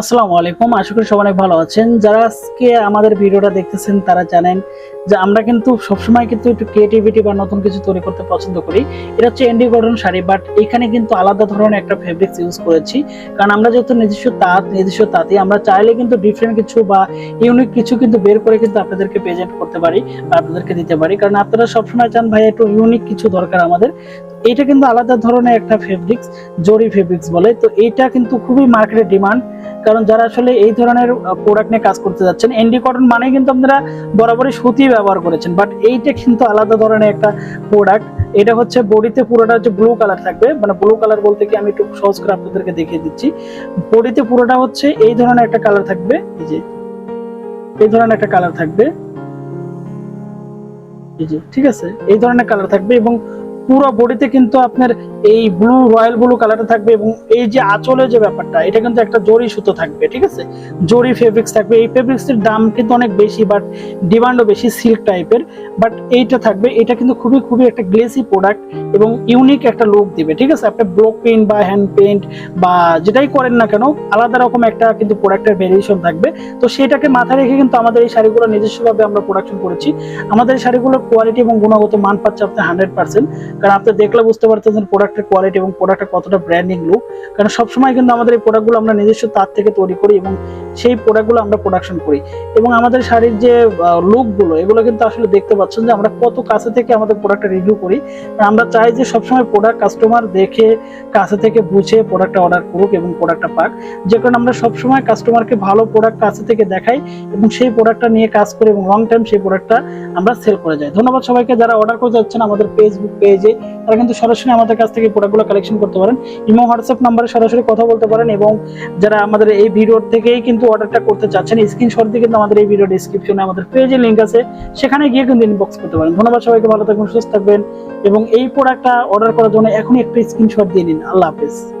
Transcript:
আসসালামু আলাইকুম, আশা করি সবাই ভালো আছেন। যারা আজকে আমাদের ভিডিওটা দেখতেছেন, তারা জানেন যে আমরা কিন্তু সবসময় কিন্তু একটু ক্রিয়েটিভিটি বা নতুন কিছু তৈরি করতে পছন্দ করি। এটা হচ্ছে এন্ডি কটন শাড়ি বাট এখানে কিন্তু আলাদা ধরনের একটা ফেব্রিক্স ইউজ করেছি। কারণ আমরা যেহেতু নিজস্ব তাঁত, নিজস্ব তাঁতি, আমরা চাইলে কিন্তু ডিফারেন্ট কিছু বা ইউনিক কিছু কিন্তু বের করে কিন্তু আপনাদেরকে প্রেজেন্ট করতে পারি বা আপনাদেরকে দিতে পারি। কারণ আপনারা সবসময় চান, ভাই, একটু ইউনিক কিছু দরকার আমাদের। এটা কিন্তু আলাদা ধরনের একটা ফেব্রিক্স জরি ফেব্রিক্স বলে। তো এটা কিন্তু খুবই মার্কেটে ডিমান্ড কারণ যারা আসলে এই ধরনের প্রোডাক্ট নিয়ে কাজ করতে যাচ্ছেন এন্ডি কটন মানে কিন্তু আপনারা বরাবরই সুতি ব্যবহার করেছেন বাট এইটা কিন্তু আলাদা ধরনের একটা প্রোডাক্ট এটা হচ্ছে বডিতে পুরোটা হচ্ছে ব্লু কালার থাকবে মানে ব্লু কালার বলতে কি আমি একটু সহজ করে আপনাদেরকে দেখিয়ে দিচ্ছি। বডিতে পুরোটা হচ্ছে এই ধরনের একটা কালার থাকবে, এই যে, এই ধরনের একটা কালার থাকবে ঠিক আছে? এই ধরনের কালার থাকবে এবং পুরো বডিতে কিন্তু আপনার এই ব্লু রয়্যাল ব্লু কালারটা থাকবে এবং এই যে আঁচলে যে ব্যাপারটা, এটা কিন্তু একটা জরি সুতো থাকবে, ঠিক আছে? জরি ফেব্রিক্স থাকবে, এই ফেব্রিক্সের দাম কিন্তু অনেক বেশি বাট ডিমান্ডও বেশি সিল্ক টাইপের বাট এইটা থাকবে, এটা কিন্তু খুবই খুবই একটা গ্লেসি প্রোডাক্ট এবং ইউনিক একটা লুক দিবে, ঠিক আছে? আপনি ব্লক পেইন্ট বা হ্যান্ড পেইন্ট বা যেটাই করেন না কেন, আলাদা রকম একটা কিন্তু প্রোডাক্টের ভেরিয়েশন থাকবে। তো সেটাকে মাথায় রেখে কিন্তু আমাদের এই শাড়িগুলো নিজস্বভাবে আমরা প্রোডাকশন করেছি। আমাদের শাড়িগুলোর কোয়ালিটি এবং গুণগত মান পাচ্ছে আপনি হান্ড্রেড পার্সেন্ট কারণ আপনি দেখলে বুঝতে পারতেছেন প্রোডাক্টের কোয়ালিটি এবং প্রোডাক্টের কতটা ব্র্যান্ডিং লুক কারণ সবসময় কিন্তু আমাদের এই প্রোডাক্টগুলো আমরা নিজস্ব তার থেকে তৈরি করি এবং সেই প্রোডাক্টগুলো আমরা প্রোডাকশন করি। এবং আমাদের শাড়ির যে লুকগুলো এগুলো কিন্তু আসলে দেখতে পাচ্ছেন যে আমরা কত কাছে থেকে আমাদের প্রোডাক্টটা রিভিউ করি। আমরা চাই যে সবসময় প্রোডাক্ট কাস্টমার দেখে, কাছে থেকে বুঝে প্রোডাক্টটা অর্ডার করুক এবং প্রোডাক্টটা পাক। যে কারণে আমরা সবসময় কাস্টমারকে ভালো প্রোডাক্ট কাছে থেকে দেখাই এবং সেই প্রোডাক্টটা নিয়ে কাজ করি এবং লং টাইম সেই প্রোডাক্টটা আমরা সেল করে যাই। ধন্যবাদ সবাইকে যারা অর্ডার করতে যাচ্ছেন আমাদের ফেসবুক পেজে তারা কিন্তু সরাসরি আমাদের কাছ থেকে প্রোডাক্টগুলো কালেকশন করতে পারেন। ইমো হোয়াটসঅ্যাপ নাম্বারে সরাসরি কথা বলতে পারেন এবং যারা আমাদের এই ভিডিওর থেকেই কিন্তু অর্ডারটা করতে চাচ্ছেন স্ক্রিনশট দিয়ে কিন্তু আমাদের এই ভিডিও ডিসক্রিপশনে আমাদের পেজে লিংক আছে। সেখানে গিয়ে কিন্তু ইনবক্স করতে পারেন। ধন্যবাদ সবাইকে, ভালো থাকবেন, সুস্থ থাকবেন এবং এই প্রোডাক্টটা অর্ডার করার জন্য এখনই একটা স্ক্রিনশট দিয়ে নিন। আল্লাহ হাফেজ।